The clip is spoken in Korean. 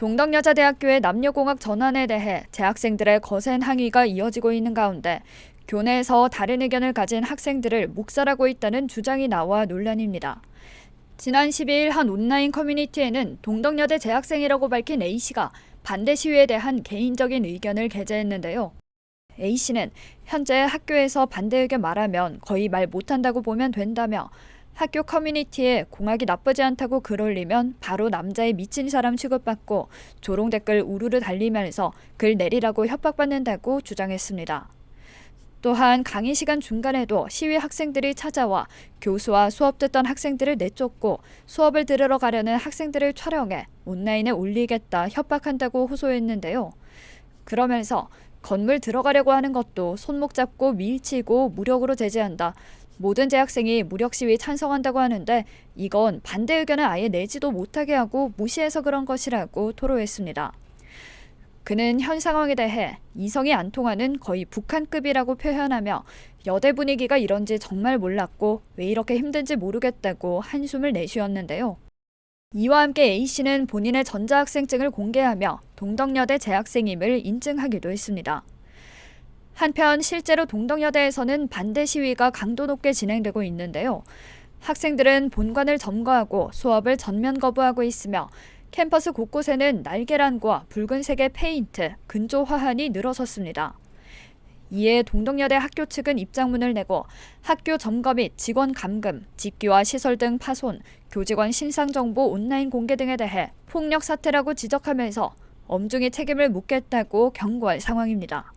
동덕여자대학교의 남녀공학 전환에 대해 재학생들의 거센 항의가 이어지고 있는 가운데 교내에서 다른 의견을 가진 학생들을 묵살하고 있다는 주장이 나와 논란입니다. 지난 12일 한 온라인 커뮤니티에는 동덕여대 재학생이라고 밝힌 A씨가 반대 시위에 대한 개인적인 의견을 게재했는데요. A씨는 현재 학교에서 반대 의견 말하면 거의 말 못한다고 보면 된다며 학교 커뮤니티에 공학이 나쁘지 않다고 글 올리면 바로 남자의 미친 사람 취급받고 조롱 댓글 우르르 달리면서 글 내리라고 협박받는다고 주장했습니다. 또한 강의 시간 중간에도 시위 학생들이 찾아와 교수와 수업 듣던 학생들을 내쫓고 수업을 들으러 가려는 학생들을 촬영해 온라인에 올리겠다 협박한다고 호소했는데요. 그러면서 건물 들어가려고 하는 것도 손목 잡고 밀치고 무력으로 제재한다. 모든 재학생이 무력 시위 찬성한다고 하는데 이건 반대 의견을 아예 내지도 못하게 하고 무시해서 그런 것이라고 토로했습니다. 그는 현 상황에 대해 이성이 안 통하는 거의 북한급이라고 표현하며 여대 분위기가 이런지 정말 몰랐고 왜 이렇게 힘든지 모르겠다고 한숨을 내쉬었는데요. 이와 함께 A씨는 본인의 전자학생증을 공개하며 동덕여대 재학생임을 인증하기도 했습니다. 한편 실제로 동덕여대에서는 반대 시위가 강도 높게 진행되고 있는데요. 학생들은 본관을 점거하고 수업을 전면 거부하고 있으며 캠퍼스 곳곳에는 날계란과 붉은색의 페인트, 근조 화환이 늘어섰습니다. 이에 동덕여대 학교 측은 입장문을 내고 학교 점거 및 직원 감금, 집기와 시설 등 파손, 교직원 신상 정보 온라인 공개 등에 대해 폭력 사태라고 지적하면서 엄중히 책임을 묻겠다고 경고할 상황입니다.